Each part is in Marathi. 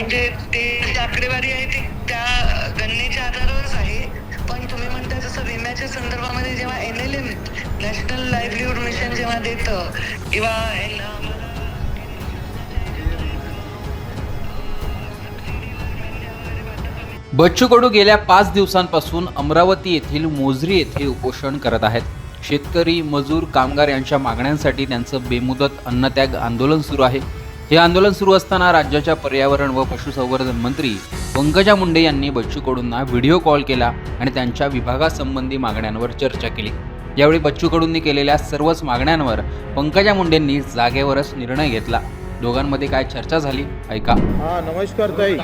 म्हणजे ते जी आकडेवारी आहे ती त्या गणनेच्या आधारावरच आहे. पण तुम्ही म्हणता जसं विम्याच्या संदर्भामध्ये जेव्हा N L M national livelihood mission जेव्हा देतं किंवा बच्चू कडू गेल्या पाच दिवसांपासून अमरावती येथील मोजरी येथे उपोषण करत आहेत. शेतकरी मजूर कामगार यांच्या मागण्यांसाठी त्यांचं बेमुदत अन्नत्याग आंदोलन सुरू आहे. हे आंदोलन सुरू असताना राज्याच्या पर्यावरण व पशुसंवर्धन मंत्री पंकजा मुंडे यांनी बच्चू कडूंना व्हिडिओ कॉल केला आणि त्यांच्या विभागासंबंधी मागण्यांवर चर्चा केली. यावेळी बच्चू कडूंनी केलेल्या सर्वच मागण्यांवर पंकजा मुंडेंनी जागेवरच निर्णय घेतला. दोघांमध्ये काय चर्चा झाली ऐका. हा नमस्कार ताई.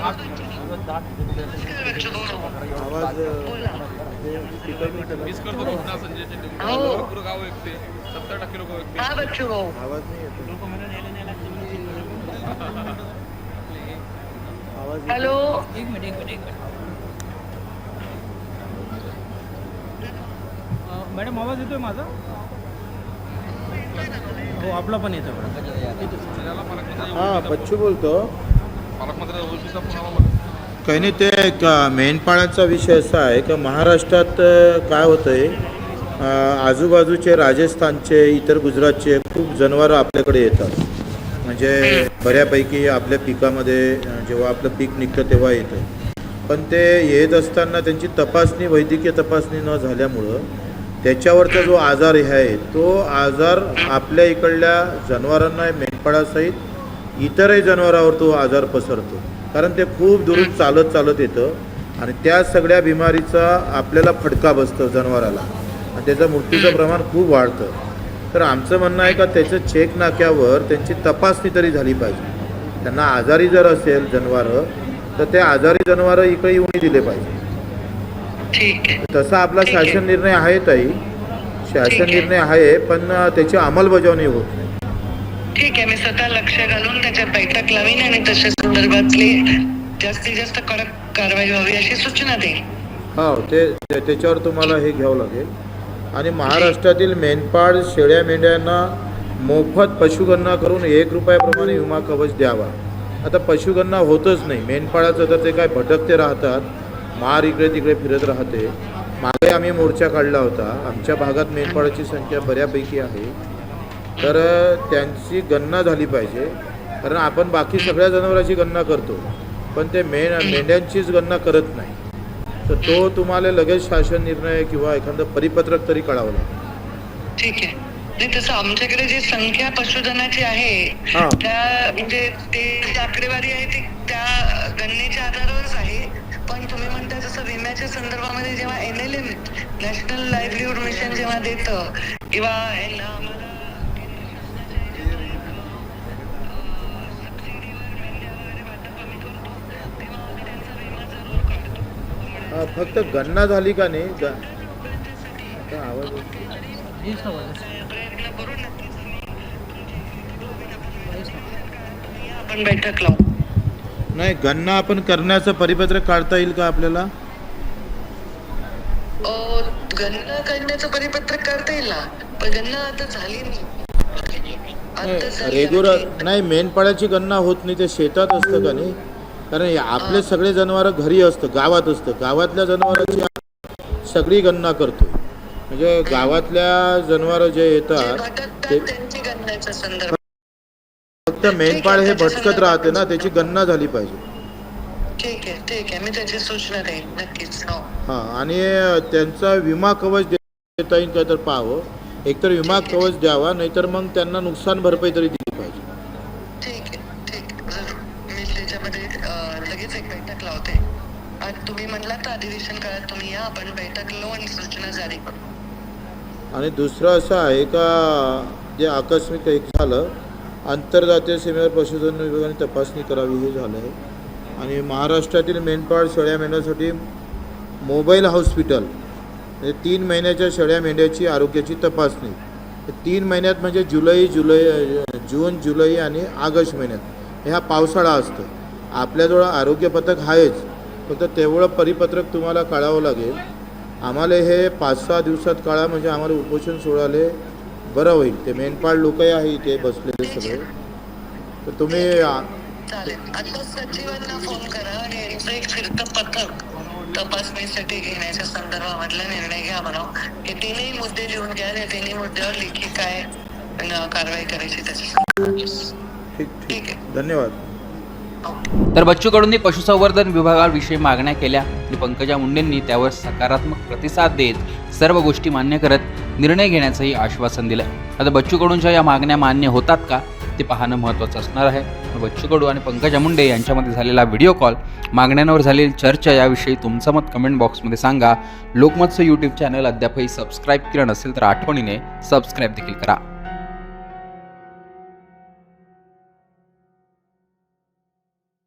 बच्चू भाऊ. आवाज बोला. वीस करतो ना पुन्हा संजय शेट्टी. हो. भरपूर गाव ऐकते सत्तर टक्के लोक ऐकते हा बच्चू भाऊ आवाज नाही येतो आवाज येतो. हॅलो मॅडम आवाज येतोय माझा हो आपला पण येतो हा बच्चू बोलतो. काही नाही ते एक, अ, मेंढपाळांचा विषय असा आहे की महाराष्ट्रात काय होतं आहे आजूबाजूचे राजस्थानचे इतर गुजरातचे खूप जनावरं आपल्याकडे येतात म्हणजे बऱ्यापैकी आपल्या पिकामध्ये जेव्हा आपलं पीक निघतं तेव्हा येतं. पण ते येत असताना त्यांची तपासणी वैद्यकीय तपासणी न झाल्यामुळं त्याच्यावरचा जो आजार हे आहे तो आजार आपल्या इकडल्या जनावरांना मेंढपाळासहित इतरही जनावरांवर तो आजार पसरतो. कारण ते खूप दुरून चालत चालत येतं आणि त्या सगळ्या बिमारीचा आपल्याला फटका बसतो जनावराला. आणि त्याचं मृत्यूचं प्रमाण खूप वाढतं. तर आमचं म्हणणं आहे का त्याचं चेक नाक्यावर त्यांची तपासणी तरी झाली पाहिजे. त्यांना आजारी जर असेल जनावरं तर ते आजारी जनावरं इकडे येऊन दिले पाहिजे. तसा आपला. शासन निर्णय आहे ताई. शासन. निर्णय आहे पण त्याची अंमलबजावणी होत नाही. ठीक आहे मी स्वतः लक्ष घालून त्याच्यात बैठक लावीन आणि तशा संदर्भातली जास्तीत जास्त कडक कारवाई व्हावी अशी सूचना देईन. हो ते- त्याच्यावर तुम्हाला हे घ्यावं लागेल. आणि महाराष्ट्रातील मेंढपाळ शेळ्या मेंढ्यांना मोफत पशुगणना करून एक रुपयाप्रमाणे विमा कवच द्यावा. आता पशुगणना होतच नाही. मेंढपाळाचं तर ते काय भटकते राहतात. मार इकडे तिकडे फिरत राहते. मागे आम्ही मोर्चा काढला होता. आमच्या भागात मेंढपाळाची संख्या बऱ्यापैकी आहे. तर त्यांची गणना झाली पाहिजे. कारण आपण बाकी सगळ्या जनावरांची गणना करतो. पण ते मेंढ्यांचीच गणना करत नाही. तर तो तुम्हाला लगेच शासन निर्णय किंवा एखादं परिपत्रक तरी कळावं लागेल ठीक आहे. नाही तसं आमच्याकडे जी संख्या पशुधनाची आहे हा. त्या म्हणजे ते जी आकडेवारी आहे ती त्या गणनेच्या आधारावरच आहे. पण तुम्ही म्हणता जसं विम्याच्या संदर्भामध्ये जेव्हा N L M national livelihood mission जेव्हा देतं किंवा आम्हाला फक्त गणना झाली का नाही? नाही गणना आपण करण्याचं परिपत्रक काढता येईल का आपल्याला? अ, गणना करण्याचं परिपत्रक करता येईल ना? पण गणना आता झाली नाही. रेग्युलर. नाही मेंढपाळाची गणना होत नाही ते शेतात असतं का नाही? कारण आपले सगळे जनावरं घरी असतं गावात असतं. गावातल्या जनावरांची सगळी गणना करतो. म्हणजे गावातल्या जनावरं जे येतात ते फक्त मेंढपाळ हे भटकत राहते ना त्याची गणना झाली पाहिजे. ठीक आहे ठीक आहे. मी त्याची सूचना देईन. नक्कीच हो. हां आणि त्यांचा विमा कवच देता येईल का तर पाहावं. एकतर विमा कवच द्यावा नाहीतर मग त्यांना नुकसान भरपाई तरी दिली पाहिजे. ठीक आहे. लगेच एक बैठक लावते. आणि तुम्ही म्हणला तर अधिवेशन काळात तुम्ही या आपण बैठक लावू आणि सूचना जारी करू. आणि दुसरं असं आहे का जे आकस्मिक एक झालं आंतरजातीय सीमेवर पशुधन विभागाने तपासणी करावी हे झालं आहे. आणि महाराष्ट्रातील मेंढपाळ शेळ्या मेंढ्यासाठी मोबाईल हॉस्पिटल म्हणजे तीन महिन्याच्या शेळ्या मेंढ्याची आरोग्याची तपासणी. तीन महिन्यात म्हणजे जुलै जुलै जून जुलै आणि ऑगस्ट महिन्यात. ह्या पावसाळा असतं. आपल्याजवळ आरोग्य पथक आहेच फक्त तेवढं परिपत्रक तुम्हाला काढावं लागेल. आम्हाला हे पाच सहा दिवसात काढा म्हणजे आम्हाला उपोषण सोडायला बरं होईल. ते मेंढपाळ लोकही आहे इथे बसलेले सगळे. तर तुम्ही तपासणीसाठी घेण्याच्या संदर्भामधला निर्णय घ्या हे तीनही मुद्दे लिहून घ्या आणि तिन्ही मुद्द्यावर लेखी काय कारवाई करायची त्याच्या ठीक. ठीक आहे. धन्यवाद. तर बच्चू कडूंनी पशुसंवर्धन विभागाविषयी मागण्या केल्या. आणि पंकजा मुंडेंनी त्यावर सकारात्मक प्रतिसाद देत सर्व गोष्टी मान्य करत निर्णय घेण्याचंही आश्वासन दिलं. आता बच्चू कडूंच्या या मागण्या मान्य होतात का? ते पाहणं महत्त्वाचं असणार आहे. बच्चू कडू आणि पंकजा मुंडे यांच्यामध्ये झालेला व्हिडिओ कॉल मागण्यांवर झालेली चर्चा याविषयी तुमचं मत कमेंट बॉक्समध्ये सांगा. लोकमतचं यूट्यूब चॅनल अद्यापही सबस्क्राईब केलं नसेल तर आठवणीने सबस्क्राईब देखील करा.